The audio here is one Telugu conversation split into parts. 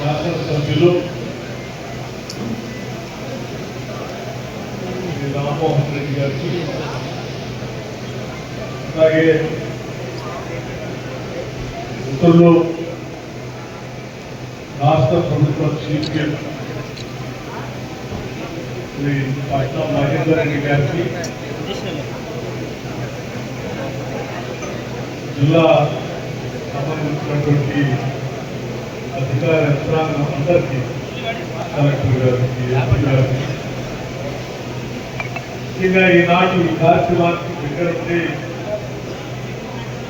శాసనసభ్యులు శ్రీ రామ్మోహన్ రెడ్డి గారికి అలాగే మిత్రులు రాష్ట్ర ప్రభుత్వ చీఫ్ గెస్ట్ శ్రీ పట్నం మహేందర్ రెడ్డి గారికి జిల్లా సంబంధించినటువంటి అధికార యంత్రాంగం అందరికీ కలెక్టర్ గారికి గారికి. ముఖ్యంగా ఈనాటి ఈ కార్యక్రమానికి దగ్గరుండి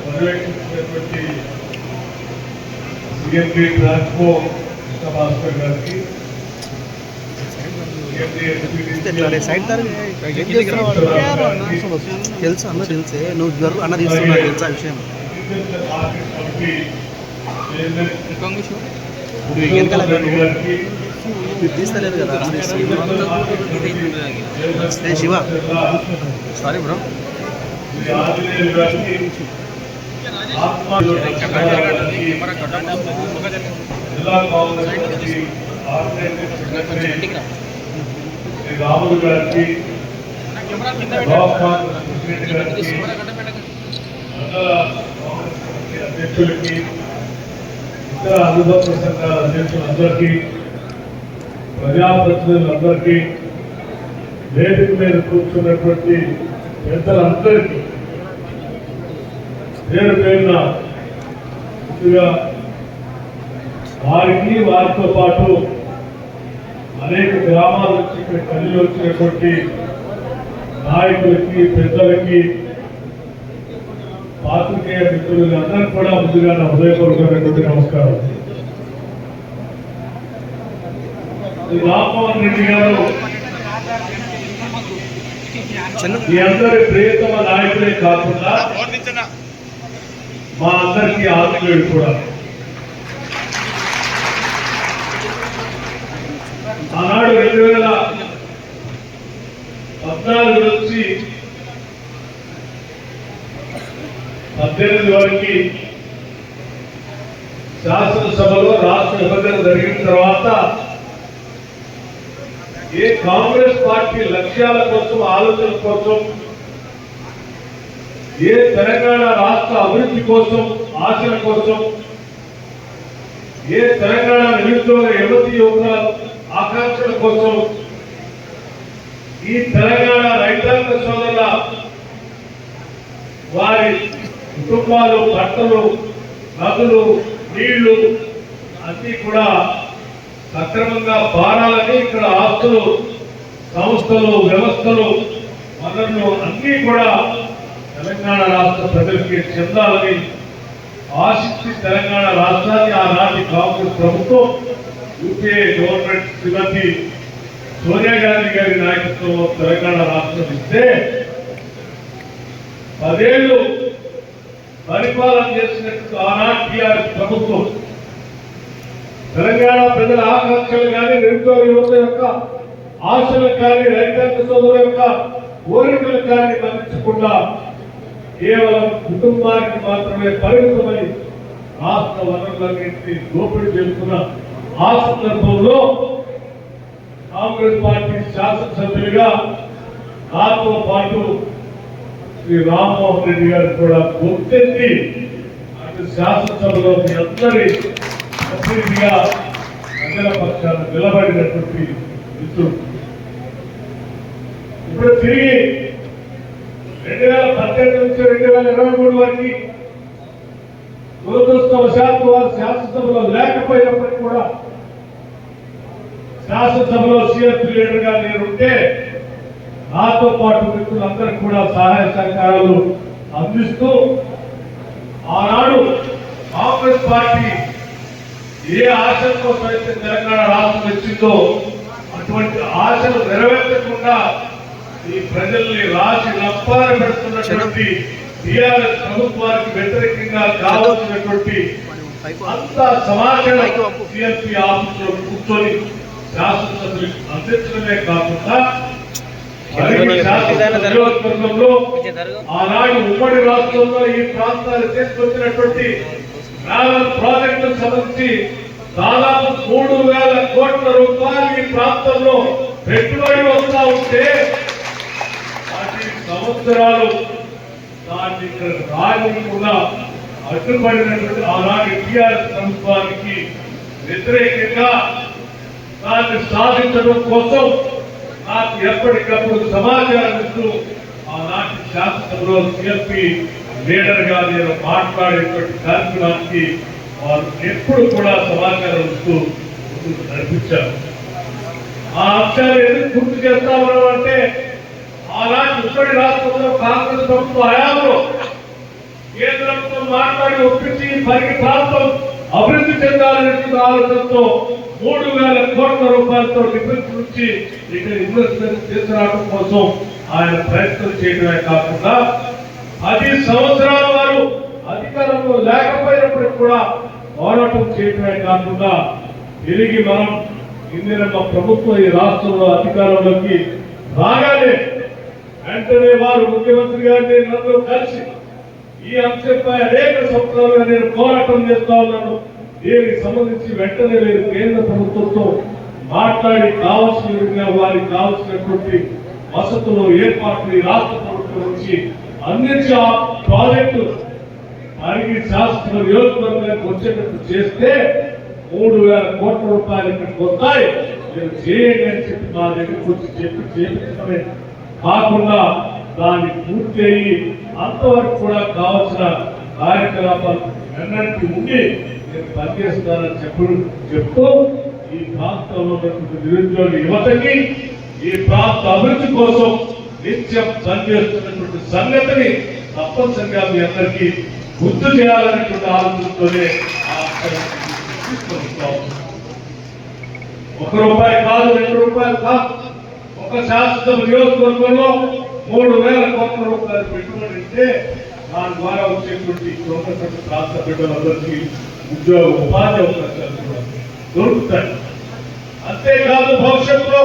పర్యవేక్షించినటువంటి సిఎండి ట్రాన్స్పో కృష్ణ భాస్కర్ గారికి తెలుసు అన్న తెలిసే? నువ్వు జ్వరం అన్న తీసుకున్నా తెలుసా విషయం? వెనకాల నువ్వు మీరు తీస్తలేదు కదా. ఏ శివ సారీ బ్రో రాములు గారికి అధ్యక్షులకి ఇతర అనుబంధ సంఘాల అధ్యక్షులందరికీ ప్రజాప్రతినిధులందరికీ వేదిక మీద కూర్చున్నటువంటి పెద్దలందరికీ పేరు పేరున ముందుగా వారికి వారితో పాటు అనేక గ్రామాల నుంచి ఇక్కడ కలిసి వచ్చినటువంటి నాయకులకి పెద్దలకి పాత్రికేయ మిత్రులు అందరికి కూడా ముందుగా నా హృదయపూర్వకమైనటువంటి నమస్కారం రామ్మోహన్ రెడ్డి గారు మీ అందరి ప్రియతమ నాయకులే కాకుండా మా అందరికీ ఆత్మీయుడు కూడా. ఆనాడు రెండు వేల పద్నాలుగు నుంచి పద్దెనిమిది వారికి శాసనసభలో రాష్ట్ర విభజన జరిగిన తర్వాత ఏ కాంగ్రెస్ పార్టీ లక్ష్యాల కోసం ఆలోచన కోసం ఏ తెలంగాణ రాష్ట్ర అభివృద్ధి కోసం ఆశల కోసం ఏ తెలంగాణ నిరుద్యోగ యువతి యువకుల ఆకాంక్షల కోసం ఈ తెలంగాణ రైతాంగ సోదరుల వారి కుటుంబాలు భర్తలు నదులు నీళ్ళు అన్నీ కూడా సక్రమంగా పారాలని ఇక్కడ ఆస్తులు సంస్థలు వ్యవస్థలు వనరులు అన్నీ కూడా తెలంగాణ రాష్ట్ర ప్రజలకి చెందాలని ఆశించి తెలంగాణ రాష్ట్రాన్ని ఆనాటి కాంగ్రెస్ ప్రభుత్వం యూపీఏ గవర్నమెంట్ శ్రీమతి సోనియా గాంధీ గారి నాయకత్వంలో తెలంగాణ రాష్ట్రం ఇస్తే పదేళ్ళు పరిపాలన చేసినట్టు ఆనాటి టీఆర్ఎస్ ప్రభుత్వం. తెలంగాణ ప్రజల ఆకాంక్షలు కానీ నిరుద్యోగ యువత యొక్క ఆశలు కానీ రైతాంగ సోదరుల యొక్క కోరికలు కానీ మన్నించకుండా కేవలం కుటుంబానికి మాత్రమే పరిమితమై రాష్ట్ర వనరులన్నింటినీ దోపిడీ చేస్తున్న ఆ సందర్భంలో కాంగ్రెస్ పార్టీ శాసనసభ్యులుగా నాతో పాటు శ్రీ రామ్మోహన్ రెడ్డి గారు కూడా గుర్తెత్తి అటు శాసనసభలో మీ అందరి ప్రతినిధిగా ప్రజల పక్షాన్ని నిలబడినటువంటి మిత్రుడు. ఇప్పుడు తిరిగి రెండు వేల పద్దెనిమిది నుంచి రెండు వేల ఇరవై మూడు వరకు దురదృష్టవశాత్తు వారు శాసనసభలో లేకపోయినప్పటికీ కూడా శాసనసభలో సిఎఫ్ లీడర్ నేనుంటే నాతో పాటు మిత్రులందరికీ కూడా సహాయ సహకారాలు అందిస్తూ ఆనాడు కాంగ్రెస్ పార్టీ ఏ ఆశల కోసం అయితే తెలంగాణ రాష్ట్రం వచ్చిందో అటువంటి ఆశలు నెరవేర్చకుండా ఈ ప్రజల్ని రాసి లంపాన పెడుతున్నటువంటి టీఆర్ఎస్ ప్రభుత్వానికి వ్యతిరేకంగా కావాల్సినటువంటి అంత సమాచారం సిఎల్పి ఆఫీసులో కూర్చొని శాసనసభ్యులకు అందించడమే కాకుండా ఆనాడు ఉమ్మడి రాష్ట్రంలో ఈ ప్రాంతాలు తీసుకొచ్చినటువంటి ప్రాజెక్టులకు సంబంధించి దాదాపు మూడు వేల కోట్ల రూపాయలు ఈ ప్రాంతంలో పెట్టుబడి వస్తా ఉంటే పది సంవత్సరాలు దాన్ని ఇక్కడ రాజకీయంగా అడ్డుపడినటువంటి ఆనాటి టీఆర్ఎస్ ప్రభుత్వానికి వ్యతిరేకంగా దాన్ని సాధించడం కోసం నాకు ఎప్పటికప్పుడు సమాచారం ఇస్తూ ఆనాటి శాసనసభలో సిఎల్పి లీడర్గా నేను మాట్లాడేటువంటి కార్యక్రమానికి వారు ఎప్పుడు కూడా సమాచారం ఇస్తూ నడిపించారు. ఆ అంశాలు ఎందుకు గుర్తు చేస్తా ఉన్నాం అంటే ఆనాటి ఉమ్మడి రాష్ట్రంలో కాంగ్రెస్ ప్రభుత్వ హయాంలో కేంద్రంతో మాట్లాడి ఒప్పించి పరికి ప్రాంతం అభివృద్ధి చెందాలనే ఆలోచనతో మూడు వేల కోట్ల రూపాయలతో డిఫెన్స్ నుంచి ఇక్కడ ఇన్వెస్ట్మెంట్ తీసుకురావడం కోసం ఆయన ప్రయత్నం చేయడమే కాకుండా పది సంవత్సరాల వారు అధికారంలో లేకపోయినప్పటికీ కూడా పోరాటం చేయడమే కాకుండా తిరిగి మనం ఇందిరమ్మ ప్రభుత్వం ఈ రాష్ట్రంలో అధికారంలోకి రాగానే వెంటనే వారు ముఖ్యమంత్రి గారిని నన్ను కలిసి ఈ అంశంపై అనేక సంవత్సరాలుగా నేను పోరాటం చేస్తా ఉన్నాను. దీనికి సంబంధించి వెంటనే నేను కేంద్ర ప్రభుత్వంతో మాట్లాడి కావాల్సిన విధంగా వారికి కావాల్సినటువంటి వసతులు ఏర్పాట్లు రాష్ట్ర ప్రభుత్వం నుంచి అందించే ఆ ప్రాజెక్టు వారికి శాస్త్ర నియోజకవర్గానికి వచ్చేటట్టు చేస్తే మూడు వేల కోట్ల రూపాయలు ఇక్కడికి వస్తాయి. నేను చేయండి అని చెప్పి మా దగ్గరికి వచ్చి చెప్పి చేయించడమే కాకుండా దాన్ని పూర్తి అయ్యి అంతవరకు కూడా కావాల్సిన కార్యకలాపాలు వెన్నట్టు ఉండి నేను పనిచేస్తానని చెప్పడం చెప్తూ ఈ ప్రాంతంలో నిరుద్యోగ యువతకి ఈ ప్రాంత అభివృద్ధి కోసం నిత్యం పనిచేస్తున్నటువంటి సంగతిని తప్పనిసరిగా మీ అందరికీ గుర్తు చేయాలనేటువంటి ఆలోచనతోనే ఒక రూపాయి కాదు రెండు రూపాయలు కాదు. ఒక శాశ్వత నియోజకవర్గంలో మూడు వేల కోట్ల రూపాయలు పెట్టుబడి ఇస్తే దాని ద్వారా వచ్చేటువంటి ప్రాంత బిడ్డలందరికీ ఉద్యోగ ఉపాధి అవకాశాలు కూడా దొరుకుతాయి. అంతేకాదు భవిష్యత్తులో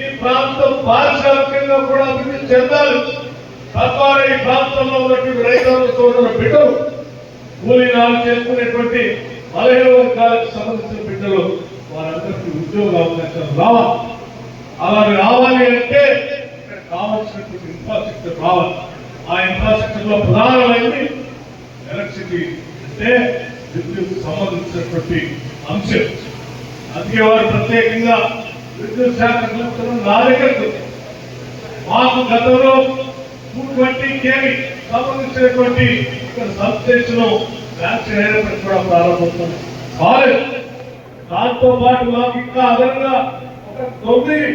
ఈ ప్రాంతం పారిశ్రామికంగా కూడా అభివృద్ధి చెందాలి. తద్వారా ఈ ప్రాంతంలో ఉన్నటువంటి రైతాంగ సోదరుల బిడ్డలు కూలీ నాలు చేసుకునేటువంటి బలహీన వర్గాలకు సంబంధించిన బిడ్డలు వారందరికీ ఉద్యోగ అవకాశాలు రావాలి. అలా రావాలి అంటే ఇక్కడ కావాల్సినటువంటి ఇన్ఫ్రాస్ట్రక్చర్ రావాలి. ఆ ఇన్ఫ్రాస్ట్రక్చర్లో ప్రధానమైంది ఎలక్ట్రిసిటీ అంటే విద్యుత్ సంబంధించినటువంటి అంశం. అందుకే వారు ప్రత్యేకంగా విద్యుత్ శాఖ సంస్థలు నా దగ్గరకు మాకు గతంలో టూ ట్వంటీ కేవీ సంబంధించినటువంటి ఇక్కడ సబ్స్టేషన్ శాంక్షన్ అయినప్పటికీ కూడా ప్రారంభం కాలేదు దాంతో పాటు మాకు ఇంకా అదనంగా ఒక తొమ్మిది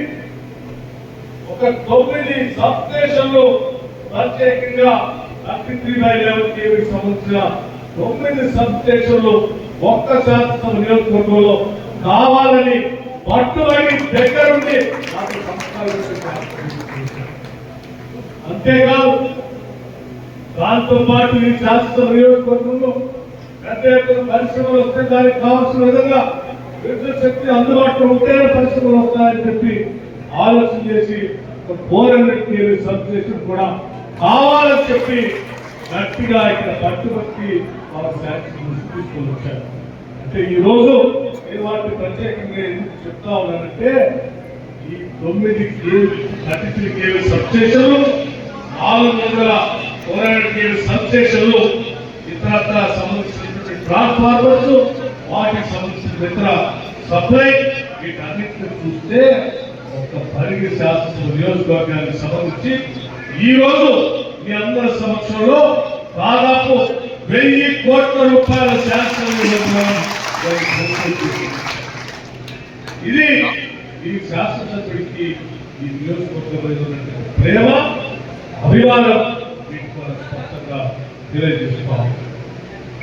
ఒక తొమ్మిది సబ్స్టేషన్లు ప్రత్యేకంగా thirty three by eleven KV సంబంధించిన తొమ్మిది సబ్స్టేషన్లు ఒక్క శాతం నియోజకవర్గంలో కావాలని పట్టుబడి దగ్గరుండి నాకు అంతేకాదు దాంతో పాటు ఈ శాస్త్ర నియోజకవర్గంలో పెద్ద ఎత్తున పరిశ్రమలు వస్తే దానికి కావాల్సిన విధంగా విద్యుత్ శక్తి అందుబాటులో ఉంటే పరిశ్రమలు వస్తాయని చెప్పి ఆలోచన చేసి ఫోర్ హండ్రెడ్ కేవీ సబ్స్టేషన్ కూడా కావాలని చెప్పి గట్టిగా ఇక్కడ పట్టుబట్టి వాళ్ళ శాంక్షన్ తీసుకొని వచ్చారు. అంటే ఈ రోజు నేను వాటిని ప్రత్యేకంగా ఎందుకు చెప్తా ఉన్నానంటే ఈ తొమ్మిది కేవీ థర్టీ త్రీ కేవీ సబ్స్టేషన్లు నాలుగు వందల పోరాడు కేవీ సబ్స్టేషన్లు ఇతరత్ర సంబంధించినటువంటి ట్రాన్స్ఫార్మర్స్ వాటికి సంబంధించిన ఇతర సప్లై వీటన్నిటిని చూస్తే ఒక పరిగి శాసనసభ నియోజకవర్గానికి సంబంధించి ఈ రోజు మీ అందరి సమక్షంలో దాదాపు వెయ్యి కోట్ల రూపాయల శాస్త్రం నియోజకవర్గం ఇది ఈ శాస్త్రసభ్యుడికి ఈ నియోజకవర్గంలో ప్రేమ అభిమానం మీకు స్పష్టంగా తెలియజేసుకోవాలి.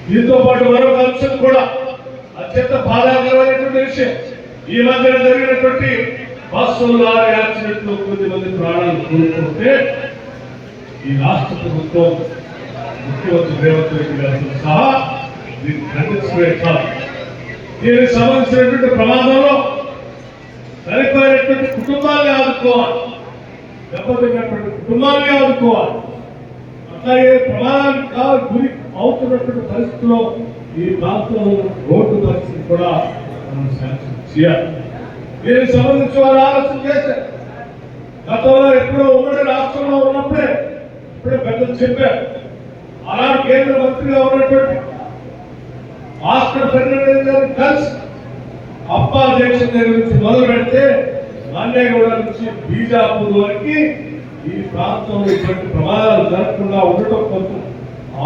దీంతో పాటు మరొక అంశం కూడా అత్యంత బాధాకరమైనటువంటి విషయం. ఈ మధ్యన జరిగినటువంటి బస్సులు యాక్సిడెంట్లో కొద్ది మంది ప్రాణాలు కోల్పోతే ఈ రాష్ట్ర ప్రభుత్వం ముఖ్యమంత్రి రేవంత్ రెడ్డి గారితో సహా దీన్ని దీనికి సంబంధించినటువంటి ప్రమాదంలో చనిపోయినటువంటి కుటుంబాన్ని ఆదుకోవాలి. దెబ్బతిన్నటువంటి కుటుంబాన్ని ఆదుకోవాలి. అట్లాగే ప్రమాదానికి కాదు గురి అవుతున్నటువంటి పరిస్థితిలో ఈ ప్రాంతంలో రోడ్డు పరిస్థితి కూడా మనం శాంక్షన్ చేయాలి. దీనికి సంబంధించి వారు ఆలోచన చేశారు. గతంలో ఎప్పుడో ఉమ్మడి రాష్ట్రంలో ఉన్నప్పుడే ఇప్పుడే పెద్దలు చెప్పారు. ఆనాడు కేంద్ర మంత్రిగా ఉన్నటువంటి మాస్టర్ ఫెర్నాండెస్ గారు కలిసి అప్పా జంక్షన్ దగ్గర నుంచి మొదలు పెడితే నాందేగూడ నుంచి బీజాపూర్ వరకు ఈ ప్రాంతంలో ఇటువంటి ప్రమాదాలు జరగకుండా ఉండటం కోసం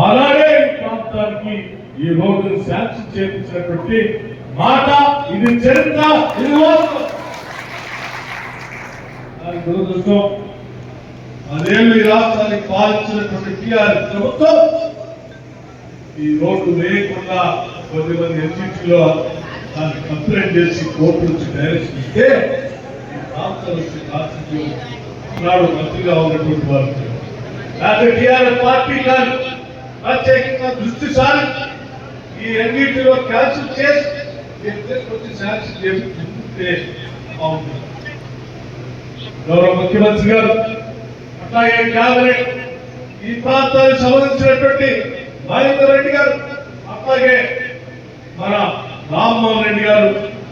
అలాగే ఈ ప్రాంతానికి ఈ రోడ్డును శాంక్షన్ చేయించినటువంటి మాట ఇది చరిత్ర ఇది దాని దురదృష్టం అదేళ్ళు ఈ రాష్ట్రానికి పాలించినటువంటి టీఆర్ఎస్ ప్రభుత్వం ఈ రోడ్డు వేయకుండా కొద్ది మంది ఎన్జిటీలో దాన్ని కంప్లైంట్ చేసి కోర్టు నుంచి డైరెక్షన్ ఇస్తే ఈ ప్రాంతం నుంచి నాడు మంత్రిగా ఉన్నటువంటి వారు. నాకు టీఆర్ఎస్ పార్టీ కాదు. ప్రత్యేకంగా దృష్టి సారి ఈ ఎన్నిటిలో క్యాన్సిల్ చేసి దీన్ని తీసుకొచ్చి శాంక్షన్ చేస్తే బాగుంటుంది. గౌరవ ముఖ్యమంత్రి గారు అట్లాగే క్యాబినెట్ ఈ ప్రాంతానికి సంబంధించినటువంటి మహేందర్ రెడ్డి గారు అట్లాగే మన రామ్మోహన్ రెడ్డి గారు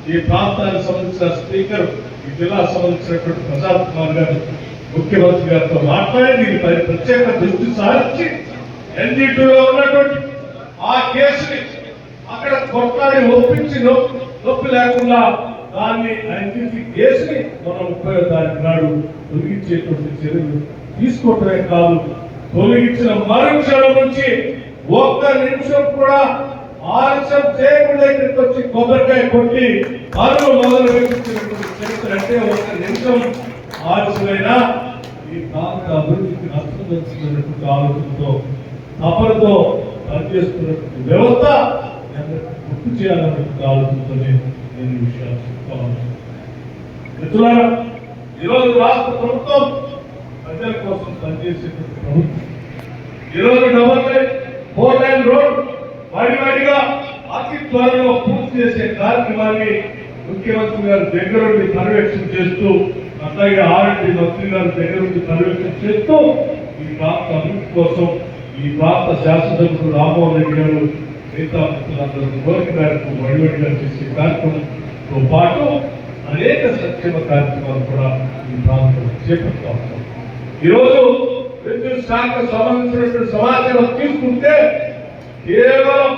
ఈ ప్రాంతానికి సంబంధించిన స్పీకర్ ఈ జిల్లాకు సంబంధించినటువంటి ప్రసాద్ కుమార్ గారు ముఖ్యమంత్రి గారితో మాట్లాడి దీనిపై ప్రత్యేక దృష్టి సారించి ఎన్జిటిలో ఉన్నటువంటి ఆ కేసుని అక్కడ కొట్లాడి ఒప్పించి నొప్పి నొప్పి లేకుండా దాన్ని ఎన్జిటి కేసుని మనం ముప్పై తారీఖు నాడు తొలగించేటువంటి చర్యలు తీసుకోవటమే కాదు తొలగించిన మరుక్షణం నుంచి ఒక్క నిమిషం కూడా ఆలస్యం చేయకుండా ఇక్కడికి వచ్చి కొబ్బరికాయ కొట్టి పనులు మొదలు పెట్టించినటువంటి చరిత్ర అంటే ఒక నిమిషం ఆలస్యమైనా ఈ ప్రాంత అభివృద్ధికి నష్టం వచ్చినటువంటి ఆలోచనతో తపనతో పనిచేస్తున్నటువంటి వ్యవస్థ గుర్తు చేయాలన్నటువంటి ఆలోచనతోనే నేను ఈ విషయాలు చెప్తా ఉన్నాను మిత్రులారా ఈరోజు రాష్ట్ర ప్రభుత్వం ప్రజల కోసం పనిచేసేటువంటి ప్రభుత్వం. ఈరోజు double line four line road వాడి వాడిగా అతి త్వరలో పూర్తి చేసే కార్యక్రమాన్ని ముఖ్యమంత్రి గారు దగ్గరుండి పర్యవేక్షణ చేస్తూ అట్లాగే ఆర్ఎండి మంత్రి గారు దగ్గరుండి పర్యవేక్షణ చేస్తూ ఈ ప్రాంత అభివృద్ధి కోసం ఈ ప్రాంత శాసనసభ్యుడు రామ్మోహన్ రెడ్డి గారు మిగతా మిత్రులందరూ కోరిక మేరకు వడివడిగా చేసే కార్యక్రమంతో పాటు అనేక సంక్షేమ కార్యక్రమాలు కూడా ఈ ప్రాంతంలో చేపడతా ఈరోజు విద్యుత్ శాఖకు సంబంధించినటువంటి సమాచారం తీసుకుంటే కేవలం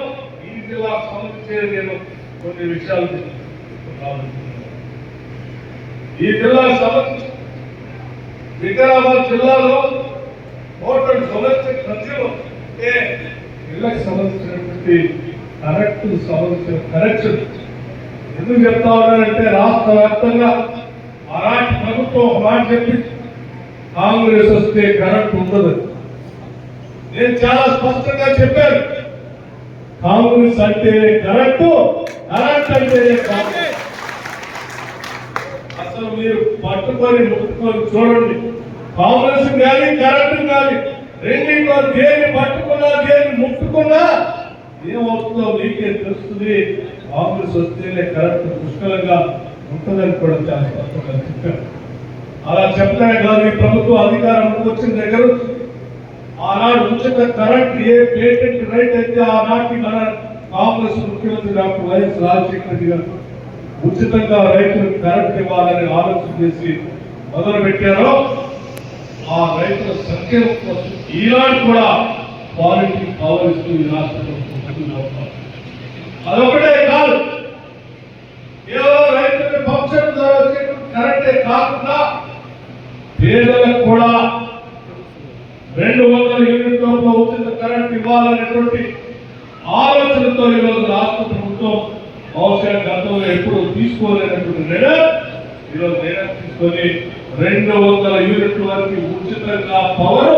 ఈ జిల్లాకు సంబంధించిన నేను కొన్ని విషయాలు ఈ జిల్లా సంబంధించి వికారాబాద్ జిల్లాలో నూట డొమెస్టిక్ ప్రజలు అంటే ఇళ్ళకి సంబంధించినటువంటి కరెక్ట్ సంబంధించిన కరెక్షన్. ఎందుకు చెప్తా ఉన్నానంటే రాష్ట్ర వ్యాప్తంగా అలాంటి ప్రభుత్వం ఒక మాట చెప్పింది. కాంగ్రెస్ వస్తే కరెంట్ ఉండదు. నేను చాలా స్పష్టంగా చెప్పాను. కాంగ్రెస్ అంటే కరెంటు కరెంట్ అంటే అసలు మీరు పట్టుకొని ముట్టుకొని చూడండి. కాంగ్రెస్ కానీ కరెంట్ కానీ రెండింటిలో దేన్ని పట్టుకున్నా దేన్ని ముట్టుకున్నా ఏమవుతుందో మీకే తెలుస్తుంది. కాంగ్రెస్ వస్తేనే కరెక్ట్ పుష్కలంగా ఉంటుందని కూడా చాలా స్పష్టంగా చెప్పారు. అలా చెప్పడమే కాదు ఈ ప్రభుత్వం అధికారం వచ్చిన దగ్గర ఆనాడు ఉచిత కరెంట్ ఏ పేటెంట్ రైట్ అయితే ఆనాటి మన కాంగ్రెస్ ముఖ్యమంత్రి డాక్టర్ వైఎస్ రాజశేఖర రెడ్డి గారు ఉచితంగా రైతులకు కరెంట్ ఇవ్వాలని ఆలోచన చేసి మొదలు పెట్టారో ఆ రైతుల సంక్షేమం కోసం ఈనాడు కూడా క్వాలిటీ కావలిస్తూ ఈ రాష్ట్ర అదొకటే కాదు ఏదో రైతులకు ఫంక్షన్ ద్వారా కరెంటే కాకుండా పేదలకు కూడా రెండు వందల యూనిట్ యూనిట్ల ఉచిత కరెంట్ ఇవ్వాలనేటువంటి ఆలోచనతో ఈరోజు రాష్ట్ర ప్రభుత్వం బహుశా గతంలో ఎప్పుడు తీసుకోలేనటువంటి నిర్ణయం ఈరోజు నిర్ణయం తీసుకొని రెండు వందల యూనిట్ల వరకు ఉచితంగా పవర్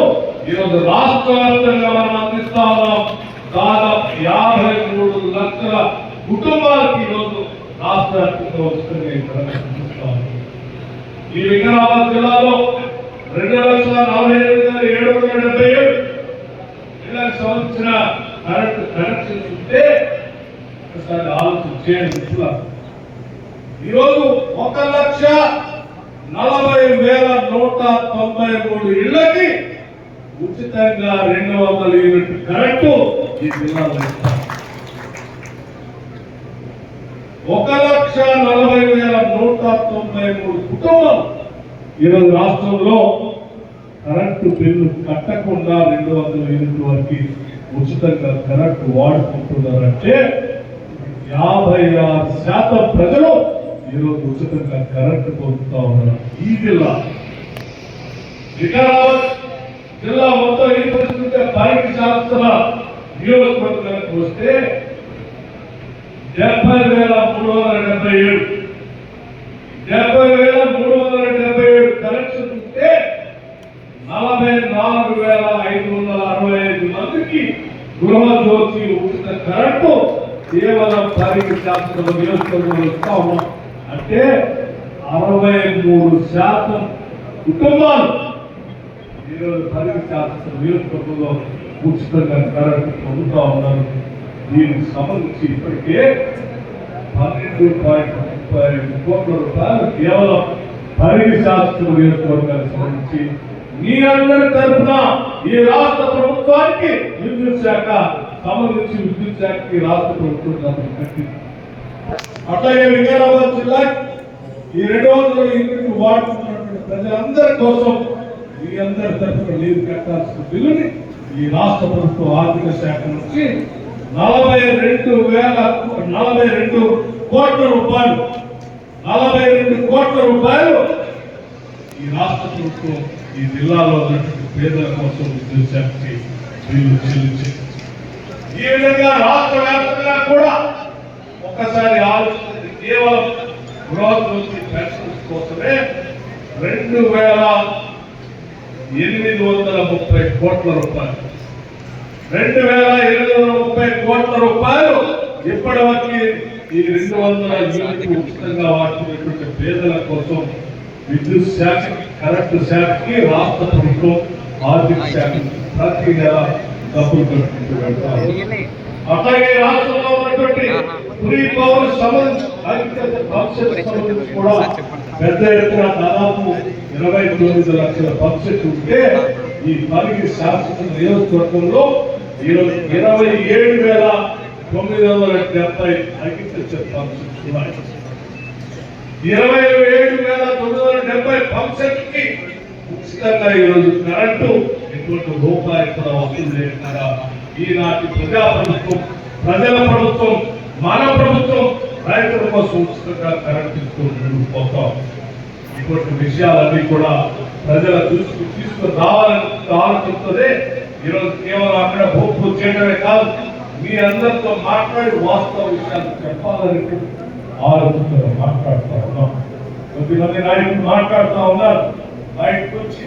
ఈరోజు రాష్ట్ర వ్యాప్తంగా మనం అందిస్తా ఉన్నాం. దాదాపు యాభై మూడు లక్షల కుటుంబాలకు ఈరోజు రాష్ట్ర వ్యాప్తంగా ఉచితంగా ఈ కరెంట్ అందిస్తా ఉన్నాం ఈ వికారాబాద్ జిల్లాలో రెండు లక్షల నలభై ఎనిమిది వేల ఏడు వందల డెబ్బై ఏడు ఇళ్ళకి సంబంధించిన కరెంట్ కనెక్షన్ ఉంటే ఒకసారి ఆలోచన చేయండి ఈరోజు ఒక లక్ష నలభై వేల నూట తొంభై మూడు ఇళ్ళకి ఉచితంగా రెండు వందల యూనిట్ కరెంటు ఈ జిల్లాలో ఒక లక్ష నలభై వేల నూట తొంభై మూడు కుటుంబం. ఈరోజు రాష్ట్రంలో కరెంటు బిల్లు కట్టకుండా రెండు వందల యూనిట్ల వరకు ఉచితంగా కరెంటు వాడుకుంటున్నారంటే యాభై ఆరు శాతం ప్రజలు ఈరోజు ఉచితంగా కరెంటు పొందుతా ఉన్నారు. ఈ జిల్లా. వికారాబాద్ జిల్లా మొత్తం ఈ పరిస్థితి పైకి శాస్త్ర నియోజకవర్గానికి వస్తే డెబ్బై వేల మూడు వందల డెబ్బై ఏడు. డెబ్బై వేల మూడు వందల డెబ్బై ఏడు కలెక్షన్ ఉంటే నలభై నాలుగు వేల ఐదు వందల అరవై ఐదు మందికి గృహజ్యోతి ఉచిత కరెంటు కేవలం పరిగి శాస్త్ర నియోజకవర్గంలో ఇస్తా ఉన్నాం. అంటే అరవై మూడు శాతం కుటుంబాలు ఈరోజు పరిగి శాస్త్ర నియోజకవర్గంలో ఉచితంగా కరెంటు పొందుతా ఉన్నారు. దీనికి సంబంధించి ఇప్పటికే పన్నెండు పాయింట్ ముప్పై ఐదు కోట్ల రూపాయలు కేవలం పరిగి శాస్త్రం నియోజకవర్గానికి సంబంధించి మీ అందరి తరఫున ఈ రాష్ట్ర ప్రభుత్వానికి విద్యుత్ శాఖ సంబంధించి విద్యుత్ శాఖకి రాష్ట్ర ప్రభుత్వం డబ్బులు అట్లాగే వికారాబాద్ జిల్లా ఈ రెండు వందల యూనిట్లు వాడుతున్నటువంటి ప్రజలందరి కోసం మీ అందరి తరఫున నీరు కట్టాల్సిన బిల్లుని ఈ రాష్ట్ర ప్రభుత్వ ఆర్థిక శాఖ నుంచి నలభై రెండు వేల నలభై రెండు కోట్ల రూపాయలు. నలభై రెండు కోట్ల రూపాయలు ఈ రాష్ట్ర ప్రభుత్వం ఈ జిల్లాలో ఉన్నటువంటి పేదల కోసం విద్యుత్ శాఖకి బిల్లు చెల్లించింది ఈ విధంగా రాష్ట్ర వ్యాప్తంగా కూడా ఒక్కసారి ఆలోచించింది కేవలం గృహజ్యోతి పెన్షన్స్ కోసమే రెండు వేల ఎనిమిది వందల ముప్పై కోట్ల రూపాయలు రెండు వేల ఎనిమిది వందల ముప్పై కోట్ల రూపాయలు ఇప్పటివరకు ఈ రెండు వందల యూనిట్ ఉచితంగా వాడుతున్నటువంటి పేదల కోసం విద్యుత్ శాఖ కరెంటు శాఖకి రాష్ట్ర ప్రభుత్వం ఆర్థిక శాఖ ప్రతి నెల డబ్బులు కట్టుకుంటూ అట్లాగే రాష్ట్రంలో ఉన్నటువంటి ఫ్రీ పవర్ సంబంధించి కూడా పెద్ద ఎత్తున దాదాపు ఇరవై తొమ్మిది లక్షల భవిష్యత్తు ఉంటే ఈ పనికి శాశ్వత నియోజకవర్గంలో ఇరవై ఏడు వేల తొమ్మిది వందల డెబ్బై ఐదు చెప్తాను ఇరవై ఏడు వేల తొమ్మిది వందల డెబ్బై భవిష్యత్తుకి ఉచితంగా ఈరోజు కరెంటు ఎటువంటి రూపాయి కూడా వసూలు లేకుండా ఈనాటి ప్రజా ప్రభుత్వం ప్రజల ప్రభుత్వం మన ప్రభుత్వం రైతుల కోసం ఉచితంగా కరెంటు ఇస్తూ ముందుకు పోతాం ఇటువంటి విషయాలన్నీ కూడా ప్రజల దృష్టికి తీసుకుని రావాలని ఆలోచిస్తుంది ఈరోజు కేవలం అక్కడ భూపు చేయడమే కాదు మీ అందరితో మాట్లాడి వాస్తవ విషయాలు చెప్పాలని ఆలోచనతో మాట్లాడుతూ ఉన్నాం. కొద్దిమంది నాయకులు మాట్లాడుతూ ఉన్నారు. బయటకు వచ్చి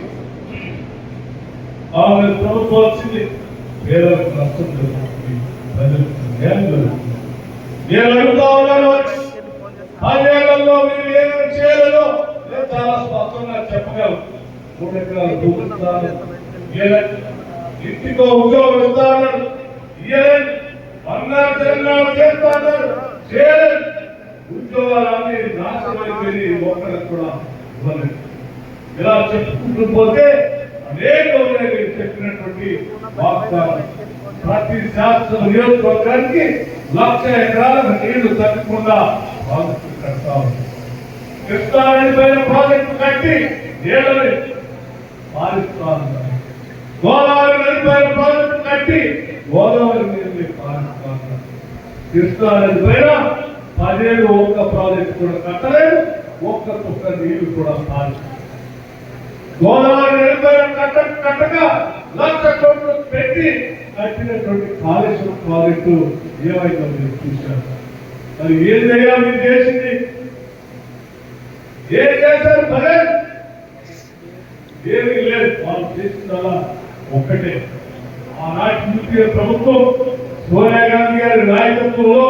కాంగ్రెస్ ప్రభుత్వం వచ్చింది. పేదలకు నష్టం జరుగుతుంది ప్రజలకు న్యాయం జరుగుతుంది. నేను అడుగుతా ఉన్నాను పదేళ్ళలో మీరు ఏమేమి చేయలేదో నేను చాలా స్పష్టంగా చెప్పగలను. మూడు ఎకరాలు భూమి ఇస్తాను ఇంటికో ఉద్యోగం ఇస్తా అన్నాడు ఇయ్యలేదు. బంగారు తెలంగాణ చేస్తా అన్నాడు చేయలేదు. ఉద్యోగాలన్నీ నాశనమైపోయి ఒక్కరికి కూడా ఇవ్వలేదు. ఇలా చెప్పుకుంటూ పోతే అనేక ఉన్నాయి చెప్పినటువంటి వాగ్దానం. ప్రతి శాస్త్ర నియోజకవర్గానికి లక్ష ఎకరాలకు నీళ్ళు తగ్గకుండా ప్రాజెక్టు కడతా ఉంది. కృష్ణానది పైన ప్రాజెక్టు కట్టి నీళ్ళని పాలిస్తా ఉన్నారు గోదావరి నది ప్రాజెక్టు కట్టి గోదావరి నీరు పాలిస్తా కృష్ణా నది పైన పదిహేను ఒక్క ప్రాజెక్టు కూడా కట్టలేదు. ఒక్క కుక్క నీళ్ళు కూడా పాలిస్తారు గోదావరి నిలిపోయిన కట్ట కట్టగా లక్ష కోట్లు పెట్టి కట్టినటువంటి కాళేశ్వరం ప్రాజెక్టు ఏమైందో మీరు చూశారు. మరి ఏం చేయాలి మీరు చేసింది? ఏం చేశారు? పదే. ఏమీ లేదు. వాళ్ళు చేసిన ఒక్కటే. ఆనాటి యూపీఏ ప్రభుత్వం సోనియా గాంధీ గారి నాయకత్వంలో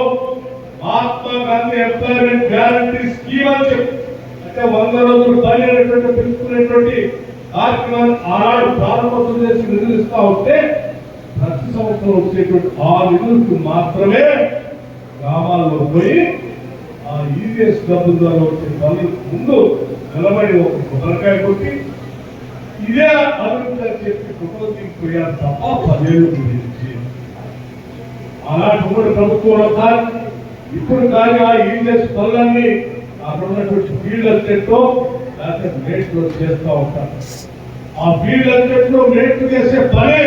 Mahatma Gandhi employment guarantee scheme అని చెప్పి అంటే వంద రోజులు పని అనేటువంటి పిలుచుకునేటువంటి కార్యక్రమాన్ని ఆనాడు ప్రారంభం చేసి నిధులు ఇస్తా ఉంటే ప్రతి సంవత్సరం వచ్చేటువంటి ఆ నిధులకు మాత్రమే గ్రామాల్లో పోయి ఆ ఈవీఎస్ డబ్బు ద్వారా వచ్చే పనులకు ముందు నిలబడి ఒక కొబ్బరికాయ కొట్టి ఇదే అభివృద్ధి అని చెప్పి కుటుంబం పోయారు తప్ప పదేళ్ళు గురించి అలాంటి ఉమ్మడి ప్రభుత్వం కానీ ఇప్పుడు కానీ ఆ ఇండెక్స్ పనులన్నీ అక్కడ ఉన్నటువంటి ఫీల్డ్ అసెట్లో లేకపోతే మేట్లో చేస్తూ ఉంటారు. ఆ ఫీల్డ్ అసెట్లో మేట్లు చేసే పనే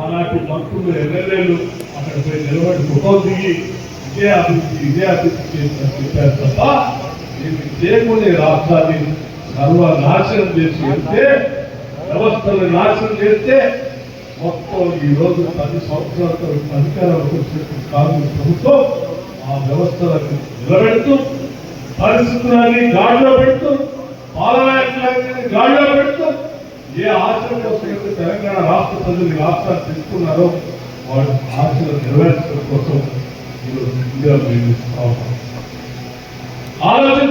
అలాంటి మంత్రులు ఎమ్మెల్యేలు అక్కడ పోయి నిలబడి ఫోటో దిగి ఇదే అభివృద్ధి ఇదే అభివృద్ధి చేసిన చెప్పారు తప్ప దీన్ని చేయకుండా ఈ రాష్ట్రాన్ని సర్వనాశనం చేసి వెళ్తే వ్యవస్థను నాశనం చేస్తే మొత్తం ఈ రోజు పది సంవత్సరాలతో అధికారంలోకి వచ్చినటువంటి కాంగ్రెస్ ప్రభుత్వం ఆ వ్యవస్థలకు నిలబెడుతూ పరిస్థితులన్నీ గాడిలో పెడుతూ పాలనాయకులన్నీ గాడిలో పెడుతూ ఏ ఆశల కోసం తెలంగాణ రాష్ట్ర ప్రజలు రాష్ట్రాలు రాష్ట్రాన్ని తెచ్చుకున్నారో వాడు ఆశలు నెరవేర్చడం కోసం ఈరోజు ఇండియా నిర్మిస్తా ఉన్నాం ఆలోచన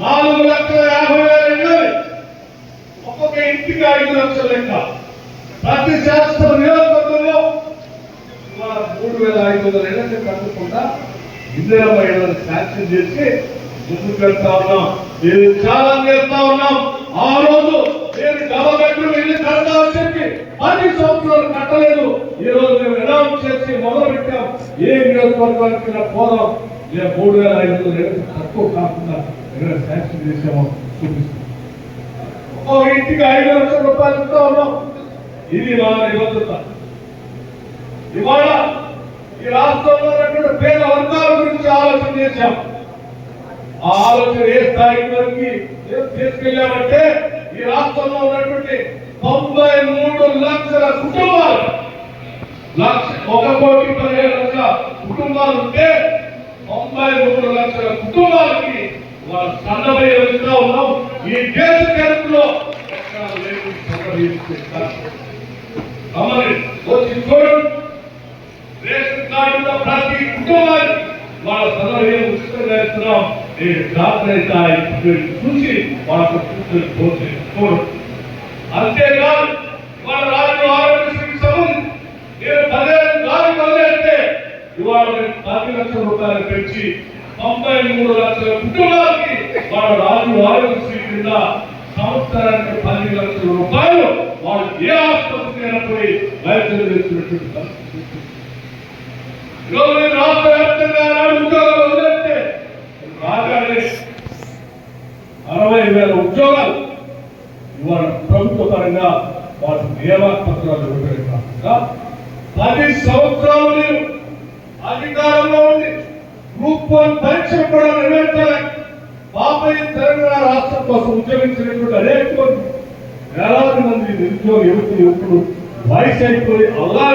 నాలుగు లక్షల యాభై ఇంటికి ఐదు లక్షల లెక్క. ప్రతి శాస్త్ర నియోజకవర్గంలో ఇవాళ మూడు వేల ఐదు వందల ఇళ్ళకి కట్టకుండా ఇందిరమ్మ ఇళ్ళని శాంక్షన్ చేసి ముందుకు వెళ్తా ఉన్నాం. నేను చాలా వెళ్తా ఉన్నాం. ఆ రోజు నేను డబల్ బెడ్రూమ్ ఇల్లు కడతామని చెప్పి పది సంవత్సరాలు కట్టలేదు. ఈ రోజు మేము అనౌన్స్ చేసి మొదలు పెట్టాం ఏ నియోజకవర్గానికి పోదాం. నేను మూడు వేల ఐదు వందల ఇళ్ళకి తక్కువ కాకుండా ఏదైనా శాంక్షన్ చేసామో చూపిస్తాం. ఒక ఇంటికి ఐదు లక్షల రూపాయలు ఇస్తా ఉన్నాం. ఇది మా నిబద్ధత. ఇవాళ ఈ రాష్ట్రంలో ఉన్నటువంటి పేద వర్గాల గురించి ఆలోచన చేశాం. ఆ ఆలోచన ఏ స్థాయి వరకు తీసుకెళ్ళామంటే ఈ రాష్ట్రంలో ఉన్నటువంటి తొంభై మూడు లక్షల కుటుంబాలు లక్ష ఒక కోటి పదిహేను లక్షల కుటుంబాలు ఉంటే తొంభై మూడు లక్షల కుటుంబాలకి వాళ్ళు సన్నబడి ఉన్నాం. ఈ దేశ చరిత్రలో చూడండి రేషన్ ప్రతి కుటుంబాన్ని వాళ్ళ ఉచితంగా ఇస్తున్నాం నేను చూసి వాళ్ళకు చూడండి అంతేకాదు రాజు ఆరోగ్యశ్రీకి సంబంధించి నేను పదిహేను ఇవాళ పది లక్షల రూపాయలు పెంచి తొంభై మూడు లక్షల కుటుంబాలకి వాళ్ళ రాజు ఆరోగ్యశ్రీ కింద సంవత్సరానికి పది లక్షల రూపాయలు వాళ్ళు ఏ ఆసుపత్రి అయినా పోయి వైద్యం చేస్తున్నటువంటి పరిస్థితి. రాష్ట్ర వ్యాప్తంగా ఉద్యోగాలు వదిలేస్తే రాగానే అరవై వేల ఉద్యోగాలు ఇవాళ ప్రభుత్వ పరంగా వాటి నియామకపత్రాలు ఇవ్వడమే కాకుండా పది సంవత్సరాలు అధికారంలో ఉంది గ్రూప్ వన్ పరీక్ష కూడా నిర్వహించాలి బాబాయ్ తెలంగాణ రాష్ట్రం కోసం ఉద్యోగించినటువంటి అనేక మంది వేలాది మంది నిరుద్యోగ యువతి యువకులు వయసు అయిపోయి అల్లా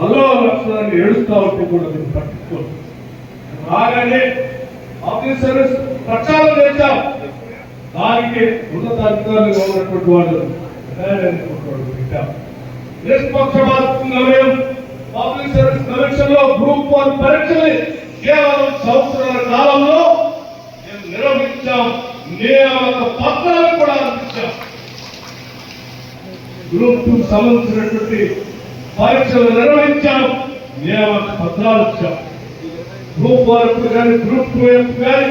అల్లో లక్షణాన్ని ఏడుస్తా ఉంటే కూడా నేను పట్టించుకోను రాగానే ఆఫీస్ సర్వీస్ ప్రచారం చేశాం. దానికి ఉన్నత అధికారులుగా ఉన్నటువంటి వాళ్ళు న్యాయాలయానికి పబ్లిక్ సర్వీస్ కమిషన్లో గ్రూప్ వన్ పరీక్షలు కేవలం సంవత్సరాల కాలంలో మేము నిర్వహించాం నియామక పత్రాలు కూడా అందించాం. గ్రూప్ టూ సంబంధించినటువంటి పరీక్షలు నిర్వహించాం నియామక పత్రాలు ఇచ్చాం. గ్రూప్ వరకు కానీ గ్రూప్ టూ కానీ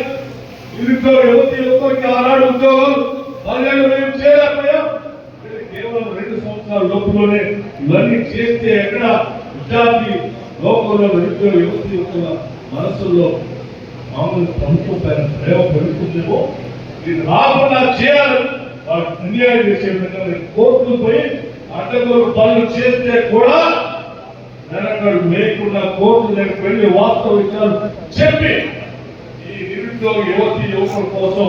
ఇదిగో యువతి యువకులకి ఆనాడు ఉద్యోగాలు పదిహేను మేము చేయలేకపోయాం. కేవలం రెండు సంవత్సరాల లోపులోనే ఇవన్నీ చేస్తే ఎక్కడ విద్యార్థి లోకంలో నిరుద్యోగ యువతి యువకుల మనసుల్లో మామూలు ప్రభుత్వం పైన ప్రేమ పెరుగుతుందేమో? ఇది రాకుండా చేయాలి. వాళ్ళకి అన్యాయం చేసే విధంగా మీరు కోర్టుకు పోయి అడ్డగోలు పనులు చేస్తే కూడా వెనకడు లేకుండా కోర్టు దగ్గరికి వెళ్ళి వాస్తవ విషయాలు చెప్పి ఈ నిరుద్యోగ యువతి యువకుల కోసం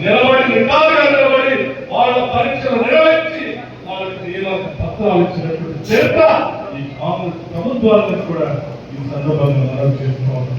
నిలబడి నిండాలుగా నిలబడి వాళ్ళ పరీక్షలు నిర్వహించి వాళ్ళకి నియామక పత్రాలు ఇచ్చినటువంటి చరిత్ర ఈ కాంగ్రెస్ ప్రభుత్వాలను కూడా సందర్భంగా మనం చేసుకోవాలి